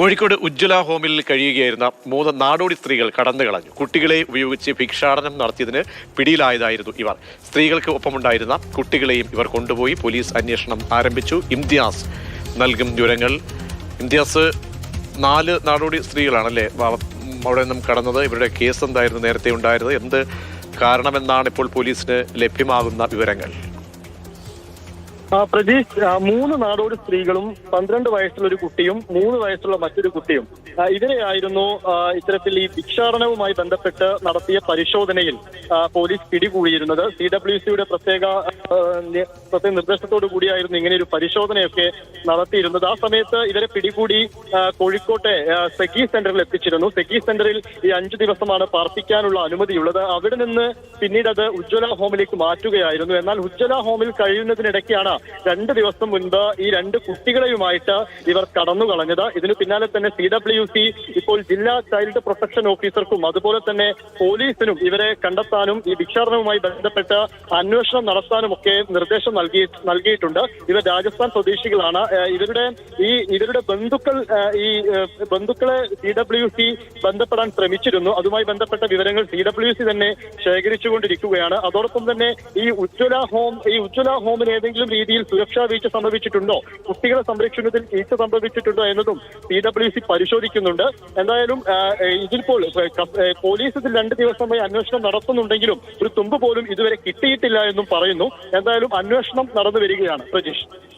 കോഴിക്കോട് ഉജ്ജ്വല ഹോമിൽ കഴിയുകയായിരുന്ന മൂന്ന് നാടോടി സ്ത്രീകൾ കടന്നു കളഞ്ഞു. കുട്ടികളെ ഉപയോഗിച്ച് ഭിക്ഷാടനം നടത്തിയതിന് പിടിയിലായതായിരുന്നു ഇവർ. സ്ത്രീകൾക്ക് ഒപ്പമുണ്ടായിരുന്ന കുട്ടികളെയും ഇവർ കൊണ്ടുപോയി പോലീസ് അന്വേഷണം ആരംഭിച്ചു. ഇംതിയാസ് നൽകും വിവരങ്ങൾ. ഇംതിയാസ് നാല് നാടോടി സ്ത്രീകളാണല്ലേ അവിടെ നിന്നും കടന്നത്. ഇവരുടെ കേസ് എന്തായിരുന്നു നേരത്തെ ഉണ്ടായിരുന്നത്? എന്ത് കാരണമെന്നാണ് ഇപ്പോൾ പോലീസിന് ലഭ്യമാകുന്ന വിവരങ്ങൾ? പ്രജീഷ് മൂന്ന് നാടോടി സ്ത്രീകളും പന്ത്രണ്ട് വയസ്സുള്ള ഒരു കുട്ടിയും മൂന്ന് വയസ്സുള്ള മറ്റൊരു കുട്ടിയും. ഇതിനെയായിരുന്നു ഇത്തരത്തിൽ ഈ ഭിക്ഷാടനവുമായി ബന്ധപ്പെട്ട് നടത്തിയ പരിശോധനയിൽ പോലീസ് പിടികൂടിയിരുന്നത്. സി ഡബ്ല്യു സിയുടെ പ്രത്യേക പ്രത്യേക നിർദ്ദേശത്തോടു കൂടിയായിരുന്നു ഇങ്ങനെ ഒരു പരിശോധനയൊക്കെ നടത്തിയിരുന്നത്. ആ സമയത്ത് ഇവരെ പിടികൂടി കോഴിക്കോട്ടെ സെക്കി സെന്ററിൽ എത്തിച്ചിരുന്നു. സെക്കി സെന്ററിൽ ഈ അഞ്ചു ദിവസമാണ് പാർപ്പിക്കാനുള്ള അനുമതിയുള്ളത്. അവിടെ നിന്ന് പിന്നീട് അത് ഉജ്ജ്വല ഹോമിലേക്ക് മാറ്റുകയായിരുന്നു. എന്നാൽ ഉജ്ജ്വല ഹോമിൽ കഴിയുന്നതിനിടയ്ക്കാണ് രണ്ട് ദിവസം മുൻപ് ഈ രണ്ട് കുട്ടികളെയുമായിട്ട് ഇവർ കടന്നു കളഞ്ഞത്. ഇതിനു പിന്നാലെ തന്നെ സി ഡബ്ല്യു സി ഇപ്പോൾ ജില്ലാ ചൈൽഡ് പ്രൊട്ടക്ഷൻ ഓഫീസർക്കും അതുപോലെ തന്നെ പോലീസിനും ഇവരെ കണ്ടെത്താനും ഈ ഭിക്ഷാടനവുമായി ബന്ധപ്പെട്ട് അന്വേഷണം നടത്താനും ഒക്കെ നിർദ്ദേശം നൽകി നൽകിയിട്ടുണ്ട്. ഇവർ രാജസ്ഥാൻ സ്വദേശികളാണ്. ഇവരുടെ ഈ ഇവരുടെ ബന്ധുക്കൾ ഈ ബന്ധുക്കളെ സി ഡബ്ല്യു സി ബന്ധപ്പെടാൻ ശ്രമിച്ചിരുന്നു. അതുമായി ബന്ധപ്പെട്ട വിവരങ്ങൾ സി ഡബ്ല്യു സി തന്നെ ശേഖരിച്ചുകൊണ്ടിരിക്കുകയാണ്. അതോടൊപ്പം തന്നെ ഈ ഉജ്ജ്വല ഹോം ഈ ഉജ്ജ്വല ഹോമിന് ഏതെങ്കിലും രീതിയിൽ സുരക്ഷാ വീഴ്ച സംഭവിച്ചിട്ടുണ്ടോ? കുട്ടികളെ സംരക്ഷണത്തിൽ വീഴ്ച സംഭവിച്ചിട്ടുണ്ടോ എന്നതും പി ഡബ്ല്യു സി പരിശോധിക്കുന്നുണ്ട്. എന്തായാലും ഇതിപ്പോൾ പോലീസ് ഇതിൽ രണ്ട് ദിവസമായി അന്വേഷണം നടത്തുന്നുണ്ടെങ്കിലും ഒരു തുമ്പ് പോലും ഇതുവരെ കിട്ടിയിട്ടില്ല എന്നും പറയുന്നു. എന്തായാലും അന്വേഷണം നടന്നു വരികയാണ് പ്രജീഷ്.